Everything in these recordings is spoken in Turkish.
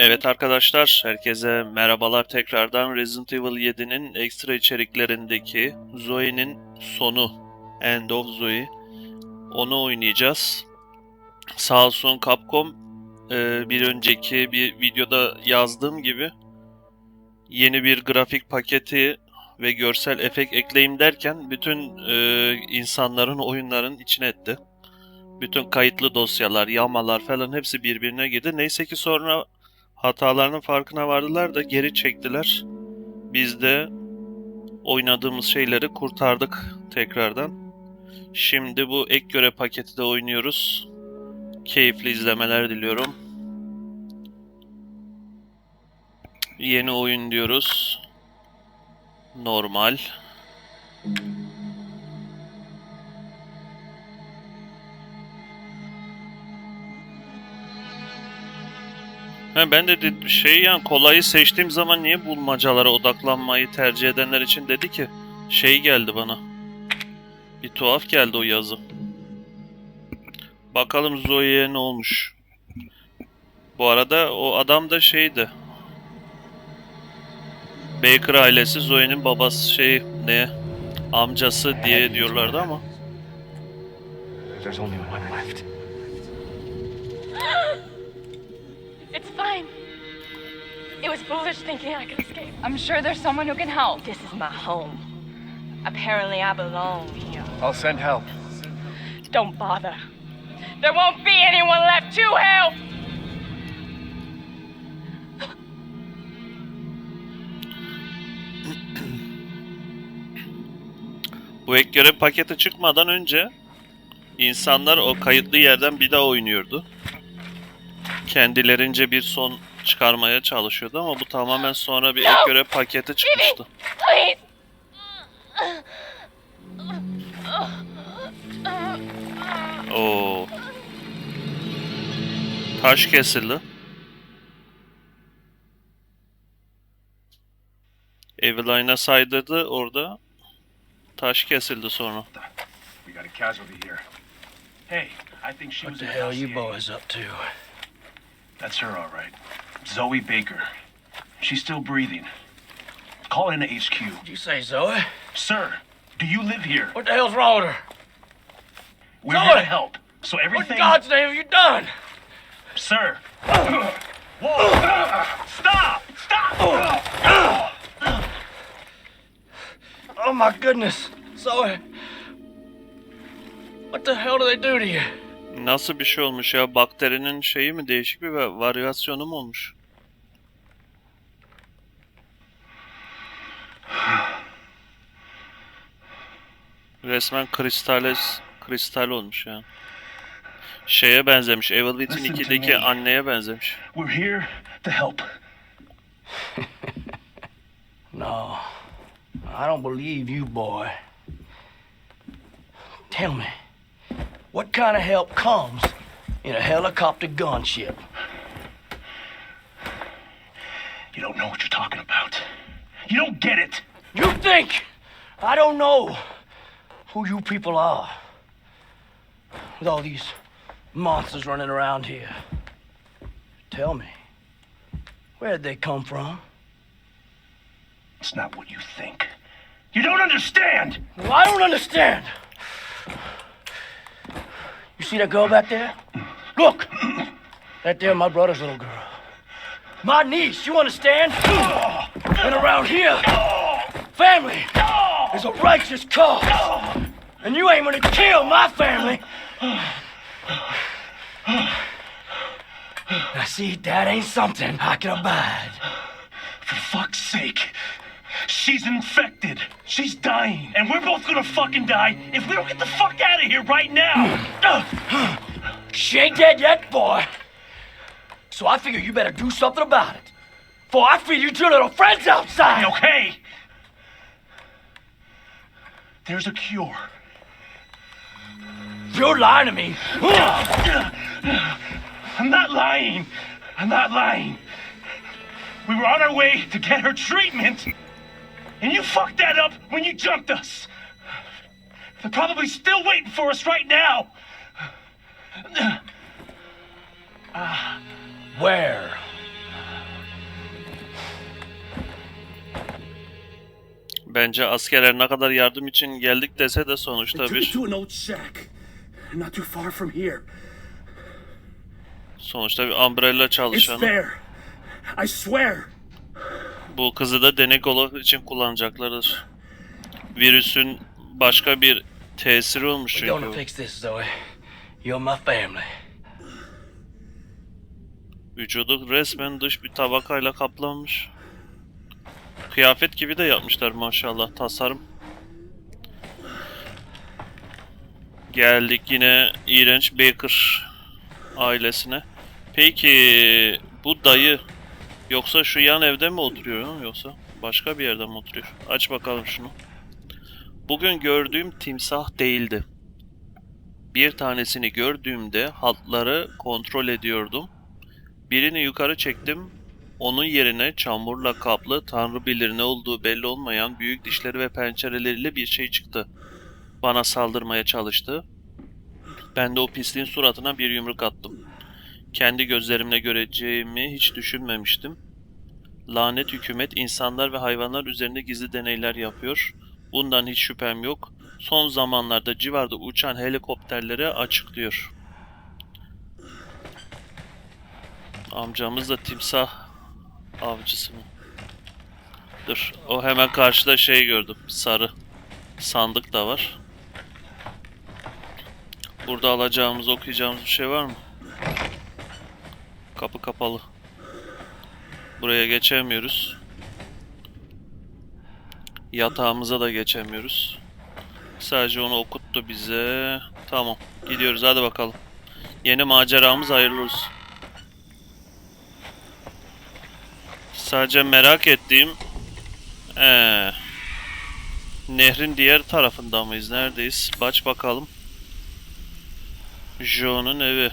Evet arkadaşlar, herkese merhabalar tekrardan. Resident Evil 7'nin ekstra içeriklerindeki Zoe'nin sonu, End of Zoe, onu oynayacağız. Sağ olsun Capcom, e, bir önceki bir videoda yazdığım gibi yeni bir grafik paketi ve görsel efekt ekleyeyim derken bütün e, insanların oyunların içine etti. Bütün kayıtlı dosyalar, yamalar falan hepsi birbirine girdi. Neyse ki sonra hatalarının farkına vardılar da geri çektiler. Biz de oynadığımız şeyleri kurtardık tekrardan. Şimdi bu ek görev paketi de oynuyoruz. Keyifli izlemeler diliyorum. Yeni oyun diyoruz. Normal. Ha, ben de de- şey yani kolayı seçtiğim zaman niye bulmacalara odaklanmayı tercih edenler için dedi ki şey geldi bana. Bir tuhaf geldi o yazı. Bakalım Zoe'ye ne olmuş. Bu arada o adam da şeydi. Baker ailesi Zoe'nin babası şey ne amcası diye diyorlardı ama. It's fine. It was foolish thinking I could escape. I'm sure there's someone who can help. This is my home. Apparently, I belong here. I'll send help. Don't bother. There won't be anyone left to help. Bu ek görev paketi çıkmadan önce insanlar o kayıtlı yerden bir daha oynuyordu. Kendilerince bir son çıkarmaya çalışıyordu ama bu tamamen sonra bir ek görev paketi çıkmıştı. Oo. Taş kesildi. Eveline'a saydırdı orada. Taş kesildi sonra. We got a casualty here. Hey, I think she What was the in hell you boys up to? That's her, all right. Zoe Baker. She's still breathing. Call in to HQ. Did you say Zoe? Sir, do you live here? What the hell's wrong with her? We're Zoe! here to help. So everything. What in God's name have you done? sir. Whoa! Stop! Stop! Oh my goodness, Zoe. What the hell do they do to you? Nasıl bir şey olmuş ya? Bakterinin şeyi mi? Değişik bir va- varyasyonu mu olmuş? Resmen kristales, kristal olmuş yani. Şeye benzemiş. Evil Within Listen to 2'deki me. anneye benzemiş. We're here to help. No, I don't believe you, boy. Tell me, what kind of help comes in a helicopter gunship? You don't know what you're talking about. You don't get it. You think I don't know who you people are? With all these monsters running around here. Tell me, where'd they come from? It's not what you think. You don't understand. Well, I don't understand. You see that girl back there? Look! That there, my brother's little girl. My niece, you understand? And around here, family is a righteous cause. And you ain't gonna kill my family. Now, see, that ain't something I can abide. For fuck's sake. She's infected. She's dying. And we're both gonna fucking die if we don't get the fuck out of here right now. She ain't dead yet, boy. So I figure you better do something about it. For I feed you two little friends outside. okay. There's a cure. You're lying to me. I'm not lying. I'm not lying. We were on our way to get her treatment. And you fucked that up when you jumped us. They're probably still waiting for us right now. Uh, where? Bence askerler ne kadar yardım için geldik dese de sonuçta bir sonuçta bir umbrella çalışanı. I swear. Bu kızı da denek olarak için kullanacaklardır. Virüsün başka bir tesiri olmuş We're gonna çünkü. fix this, Zoe. You're my family. Vücudu resmen dış bir tabakayla kaplanmış. Kıyafet gibi de yapmışlar maşallah tasarım. Geldik yine iğrenç Baker ailesine. Peki bu dayı yoksa şu yan evde mi oturuyor yoksa başka bir yerde mi oturuyor? Aç bakalım şunu. Bugün gördüğüm timsah değildi. Bir tanesini gördüğümde hatları kontrol ediyordum. Birini yukarı çektim. Onun yerine çamurla kaplı, tanrı bilir ne olduğu belli olmayan büyük dişleri ve pençeleriyle bir şey çıktı. Bana saldırmaya çalıştı. Ben de o pisliğin suratına bir yumruk attım. Kendi gözlerimle göreceğimi hiç düşünmemiştim. Lanet hükümet insanlar ve hayvanlar üzerinde gizli deneyler yapıyor. Bundan hiç şüphem yok. Son zamanlarda civarda uçan helikopterleri açıklıyor. Amcamız da timsah avcısı mı? Dur, o hemen karşıda şey gördüm. Sarı sandık da var. Burada alacağımız, okuyacağımız bir şey var mı? Kapı kapalı. Buraya geçemiyoruz. Yatağımıza da geçemiyoruz. Sadece onu okuttu bize. Tamam, gidiyoruz. Hadi bakalım. Yeni maceramız hayırlı olsun. Sadece merak ettiğim ee, nehrin diğer tarafında mıyız? Neredeyiz? Baç bakalım. Joe'nun evi.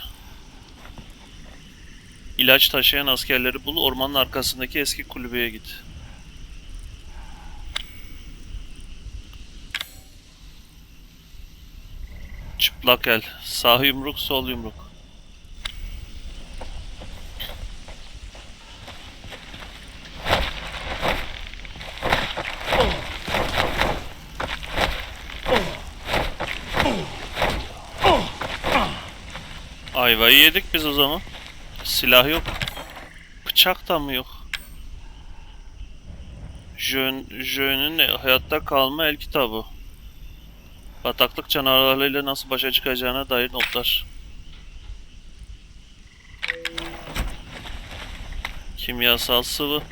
İlaç taşıyan askerleri bul. Ormanın arkasındaki eski kulübeye git. Çıplak el. Sağ yumruk, sol yumruk. Ayvayı yedik biz o zaman. Silah yok. Bıçak da mı yok? Jön, Jön'ün hayatta kalma el kitabı. Bataklık canavarlarıyla nasıl başa çıkacağına dair notlar. Kimyasal sıvı.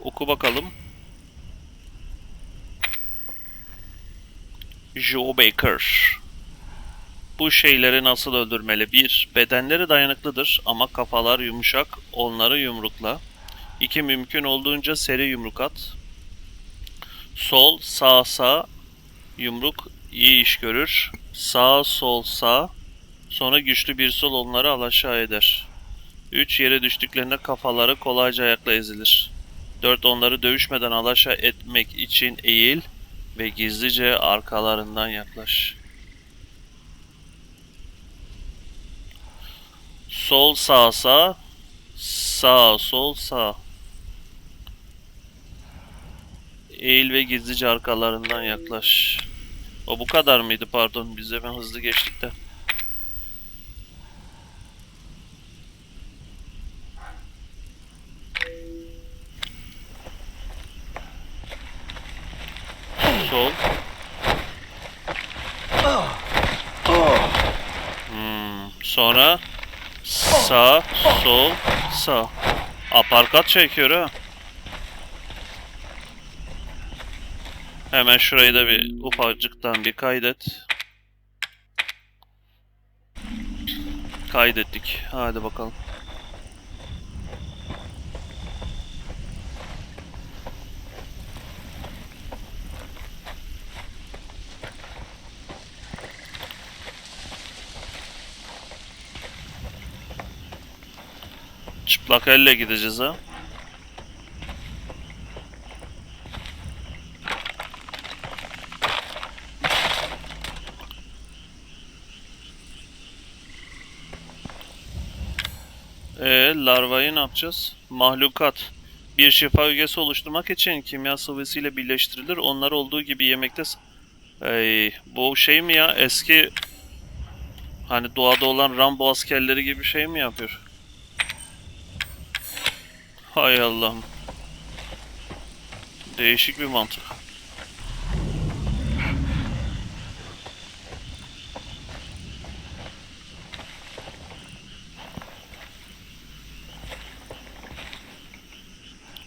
Oku bakalım. Joe Baker. Bu şeyleri nasıl öldürmeli? 1. Bedenleri dayanıklıdır ama kafalar yumuşak. Onları yumrukla. 2. Mümkün olduğunca seri yumruk at. Sol, sağ, sağ. Yumruk iyi iş görür. Sağ, sol, sağ. Sonra güçlü bir sol onları alaşağı eder. 3. Yere düştüklerinde kafaları kolayca ayakla ezilir. 4. Onları dövüşmeden alaşağı etmek için eğil ve gizlice arkalarından yaklaş. Sol sağ sağ, sağ sol sağ. Eğil ve gizlice arkalarından yaklaş. O bu kadar mıydı pardon biz hemen hızlı geçtik de. Sol. Hmm, sonra sağ, sol, sağ. Aparkat çekiyor ha. Hemen şurayı da bir ufacıktan bir kaydet. Kaydettik. Hadi bakalım. Çıplak elle gideceğiz ha. Ee, larvayı ne yapacağız? Mahlukat. Bir şifa ögesi oluşturmak için kimya sıvısıyla birleştirilir. Onlar olduğu gibi yemekte... Ey, bu şey mi ya? Eski... Hani doğada olan Rambo askerleri gibi şey mi yapıyor? Hay Allah'ım. Değişik bir mantık.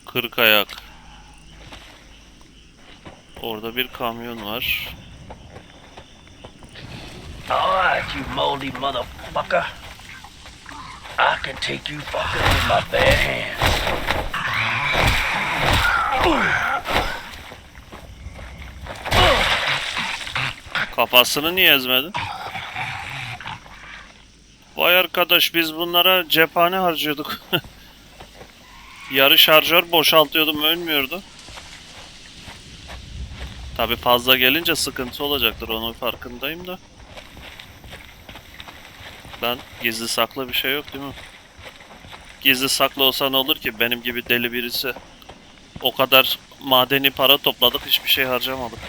Kırk ayak. Orada bir kamyon var. All right, you moldy motherfucker. I can take you fucking with my bare hands. Kafasını niye ezmedin? Vay arkadaş biz bunlara cephane harcıyorduk. Yarı şarjör boşaltıyordum ölmüyordu. Tabi fazla gelince sıkıntı olacaktır onun farkındayım da. Lan gizli saklı bir şey yok değil mi? Gizli saklı olsa ne olur ki benim gibi deli birisi. O kadar madeni para topladık hiçbir şey harcamadık.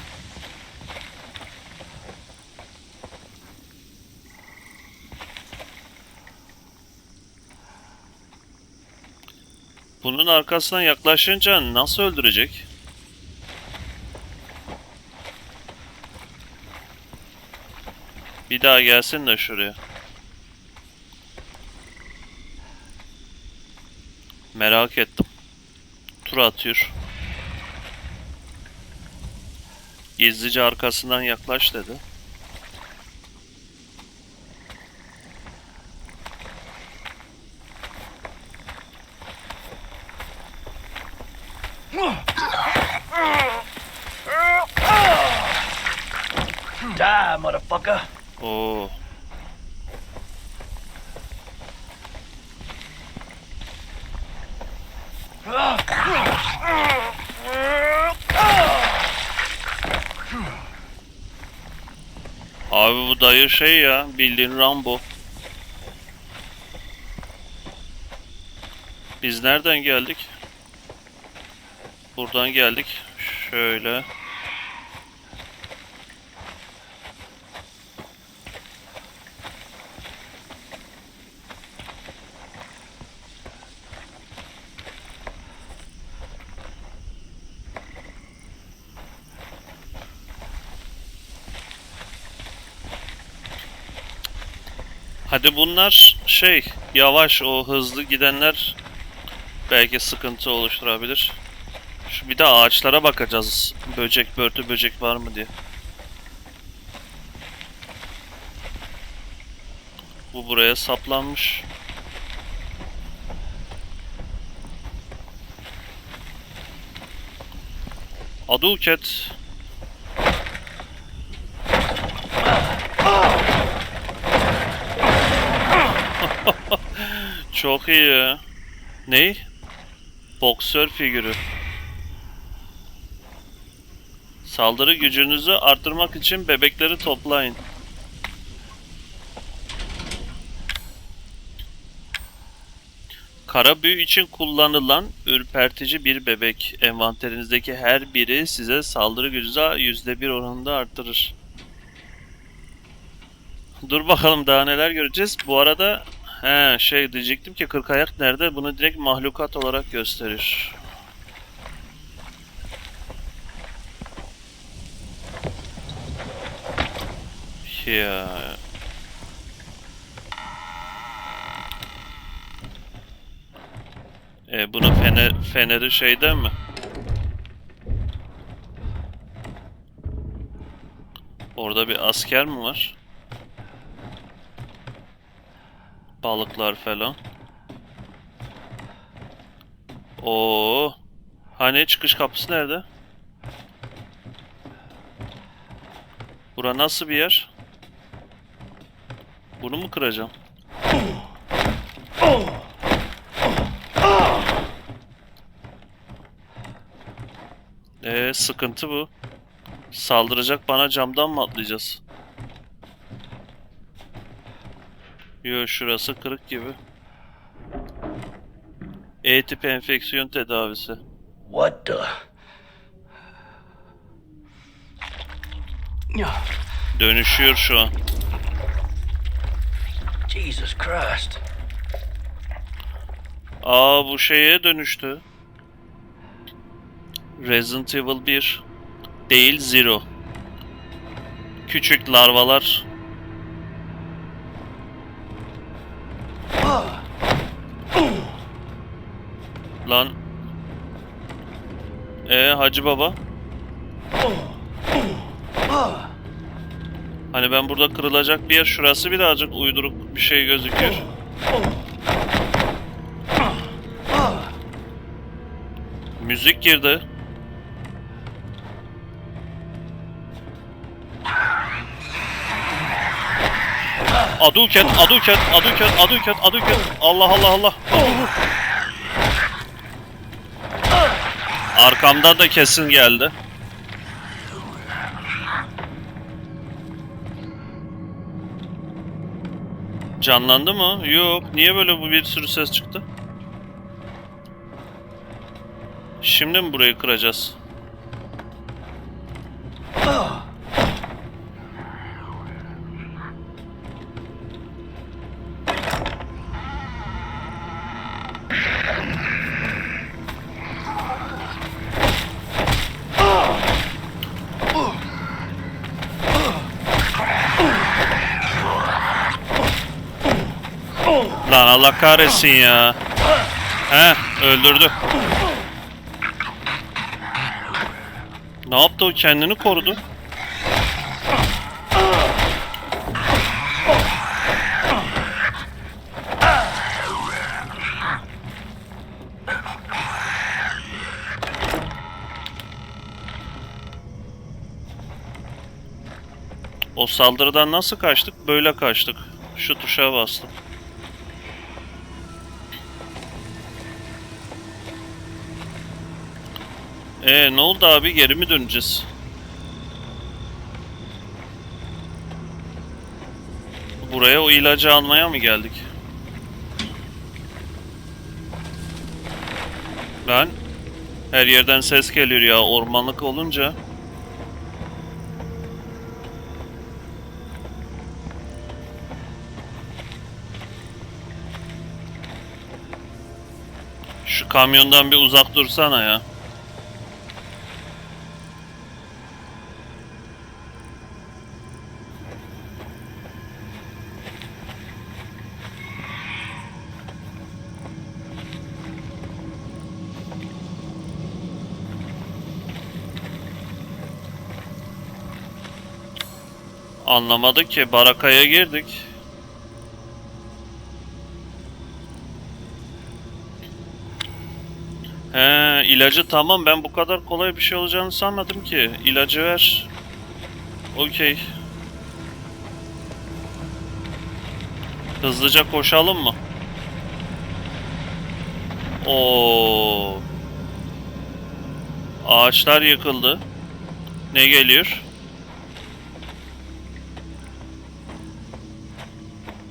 Bunun arkasından yaklaşınca nasıl öldürecek? Bir daha gelsin de şuraya. Merak ettim. Tur atıyor. Gizlice arkasından yaklaş dedi. Die, motherfucker. Oo. Abi bu dayı şey ya, bildiğin Rambo. Biz nereden geldik? Buradan geldik. Şöyle. Hadi bunlar şey yavaş o hızlı gidenler belki sıkıntı oluşturabilir. Şu bir de ağaçlara bakacağız. Böcek börtü böcek var mı diye. Bu buraya saplanmış. Aduket. Çok iyi ya. Ney? Boksör figürü. Saldırı gücünüzü arttırmak için bebekleri toplayın. Kara büyü için kullanılan ürpertici bir bebek. Envanterinizdeki her biri size saldırı gücünüzü %1 oranında arttırır. Dur bakalım daha neler göreceğiz. Bu arada he şey diyecektim ki 40 ayak nerede? Bunu direkt mahlukat olarak gösterir. Ya. E bunun fener, feneri şeyden mi? Orada bir asker mi var? Balıklar falan. Oo. Hani çıkış kapısı nerede? Bura nasıl bir yer? Bunu mu kıracağım? Ee, sıkıntı bu. Saldıracak bana camdan mı atlayacağız? Yo şurası kırık gibi. E tip enfeksiyon tedavisi. What the? Dönüşüyor şu an. Jesus Christ. Aa bu şeye dönüştü. Resident Evil 1 değil Zero. Küçük larvalar. Lan. E Hacı Baba? Hani ben burada kırılacak bir yer şurası birazcık uyduruk bir şey gözüküyor. Müzik girdi. Aduket, Aduket, Aduket, Aduket, Aduket. Allah Allah Allah. Arkamdan da kesin geldi. Canlandı mı? Yok. Niye böyle bu bir sürü ses çıktı? Şimdi mi burayı kıracağız? Kahretsin ya. He öldürdü. Ne yaptı o kendini korudu. O saldırıdan nasıl kaçtık? Böyle kaçtık. Şu tuşa bastım. Ee ne oldu abi? Geri mi döneceğiz? Buraya o ilacı almaya mı geldik? Ben her yerden ses geliyor ya ormanlık olunca. Şu kamyondan bir uzak dursana ya. Anlamadık ki barakaya girdik. He ilacı tamam ben bu kadar kolay bir şey olacağını sanmadım ki. İlacı ver. Okey. Hızlıca koşalım mı? Oo. Ağaçlar yıkıldı. Ne geliyor?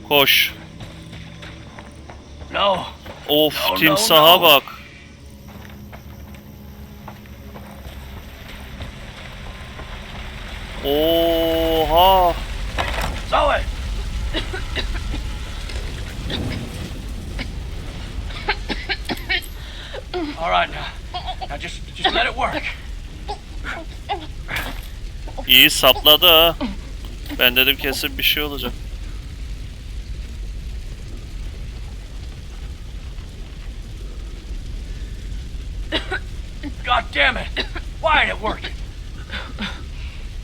Koş. No. Of No, no, timsaha no. bak. Oha. Zoe! All right now. Now just just let it work. İyi sapladı ha. Ben dedim kesin bir şey olacak. Damn it! Why ain't it working?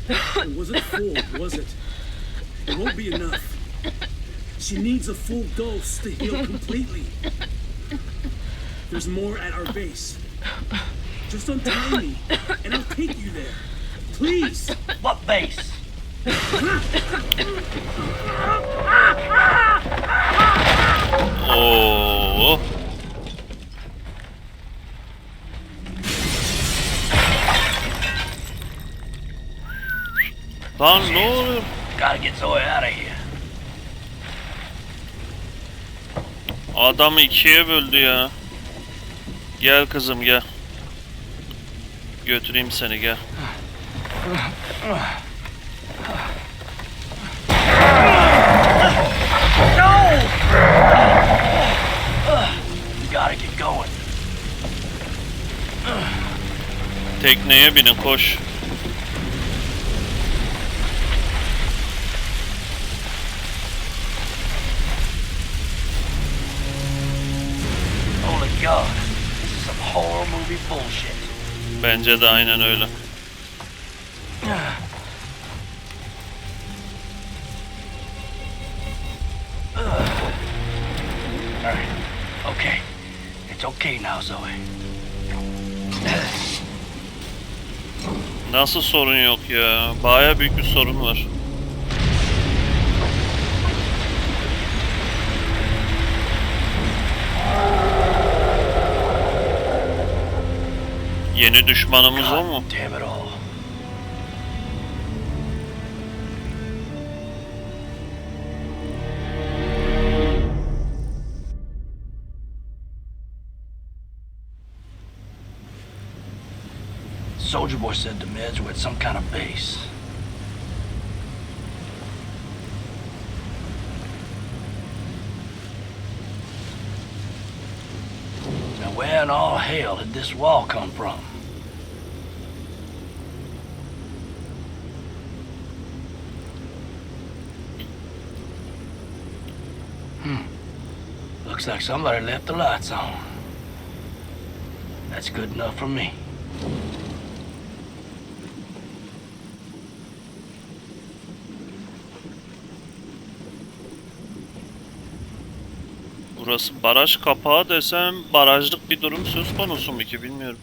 It wasn't full, was it? It won't be enough. She needs a full dose to heal completely. There's more at our base. Just untie me, and I'll take you there. Please! What base? Oo. Lan ne oluyor? Gotta get Zoe out of here. Adamı ikiye böldü ya. Gel kızım gel. Götüreyim seni gel. Tekneye binin koş. God. This is some horror movie bullshit. Bence de aynen öyle. Alright. Okay. It's okay now, Zoe. Nasıl sorun yok ya? Baya büyük bir sorun var. Yeni düşmanımız o mu? Damn it all. Soldier Boy said the meds were at some kind of base. Now where in all hell did this wall come from? Looks like somebody left the lights on. That's good enough for me. Burası baraj kapağı desem barajlık bir durum söz konusu mu ki bilmiyorum.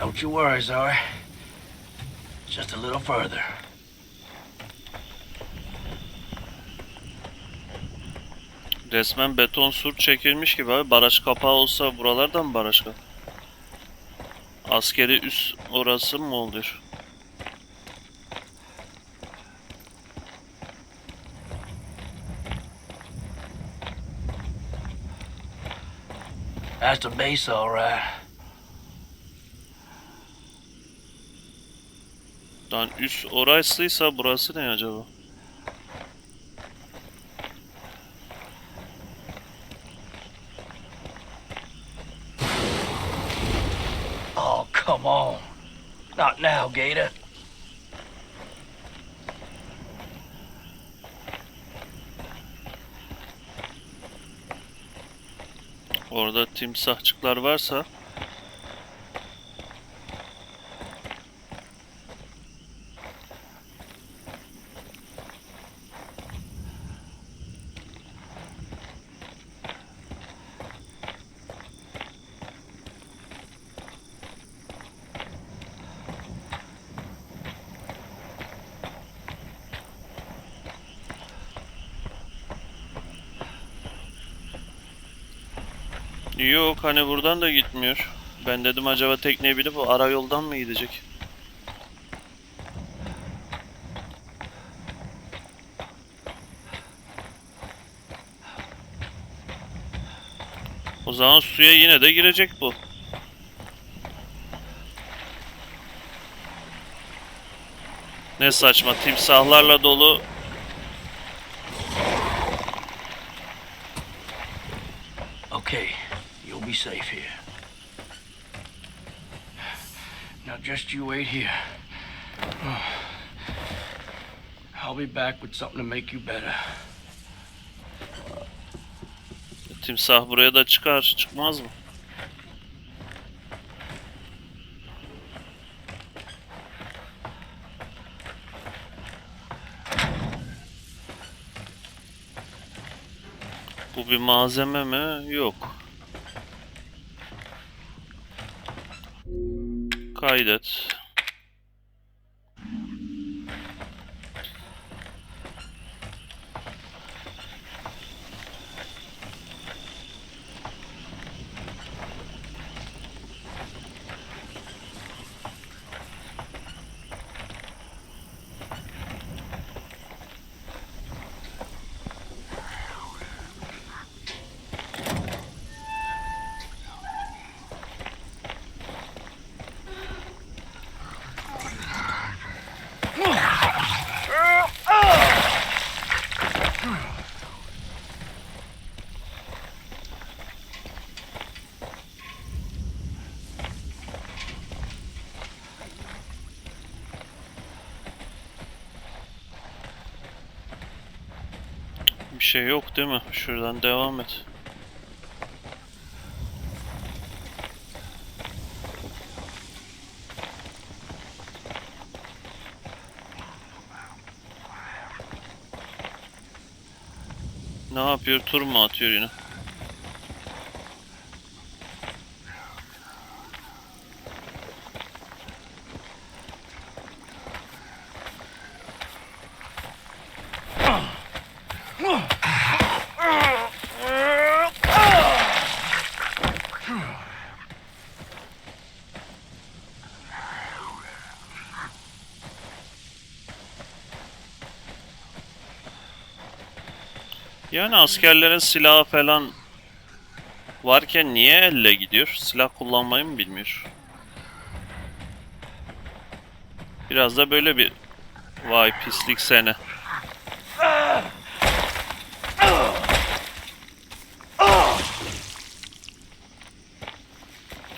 Don't you worry, Zoe. Just a little further. Resmen beton sur çekilmiş gibi abi. Baraj kapağı olsa buralardan mı baraj kapağı? Askeri üs orası mı oluyor? That's the base, all right. Lan üs orasıysa burası ne acaba? Oh, come on. Not now, Gator. Orada timsahçıklar varsa Yok hani buradan da gitmiyor. Ben dedim acaba tekneye binip o ara yoldan mı gidecek? O zaman suya yine de girecek bu. Ne saçma timsahlarla dolu Okay, you'll be safe here. Now just you wait here. I'll be back with something to make you better. timsah buraya da çıkar çıkmaz mı? Bu bir malzeme mi? Yok. try that. Kaydet. şey yok değil mi? Şuradan devam et. Ne yapıyor? Tur mu atıyor yine? Yani askerlerin silahı falan varken niye elle gidiyor? Silah kullanmayı mı bilmiyor? Biraz da böyle bir vay pislik sene.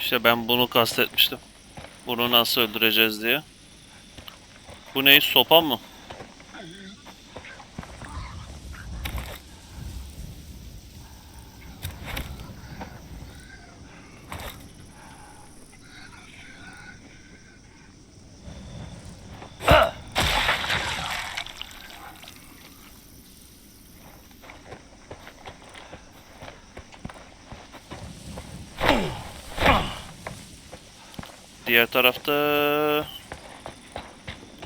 İşte ben bunu kastetmiştim. Bunu nasıl öldüreceğiz diye. Bu ne? Sopa mı? Diğer tarafta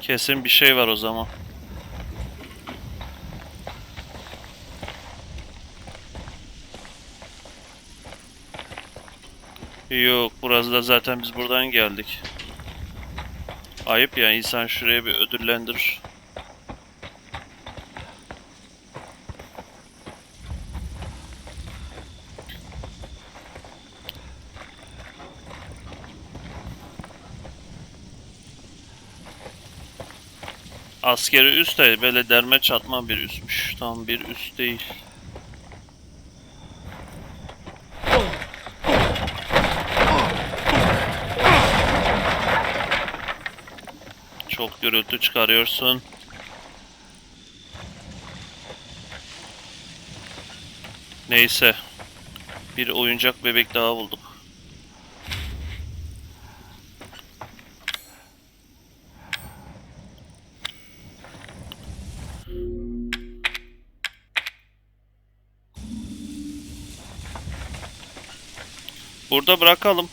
kesin bir şey var o zaman. Yok, burası da zaten biz buradan geldik. Ayıp ya insan şuraya bir ödüllendirir. Askeri üst de böyle derme çatma bir üstmüş. Tam bir üst değil. Çok gürültü çıkarıyorsun. Neyse. Bir oyuncak bebek daha bulduk. Burada bırakalım.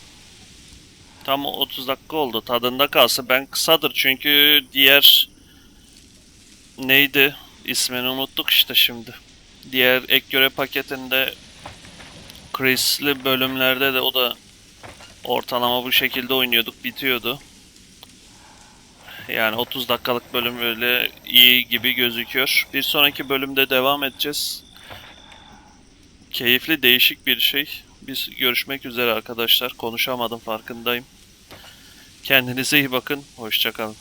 Tam 30 dakika oldu. Tadında kalsın. Ben kısadır çünkü diğer neydi? İsmini unuttuk işte şimdi. Diğer ek görev paketinde Chris'li bölümlerde de o da ortalama bu şekilde oynuyorduk. Bitiyordu. Yani 30 dakikalık bölüm öyle iyi gibi gözüküyor. Bir sonraki bölümde devam edeceğiz. Keyifli, değişik bir şey. Biz görüşmek üzere arkadaşlar. Konuşamadım farkındayım. Kendinize iyi bakın. Hoşçakalın.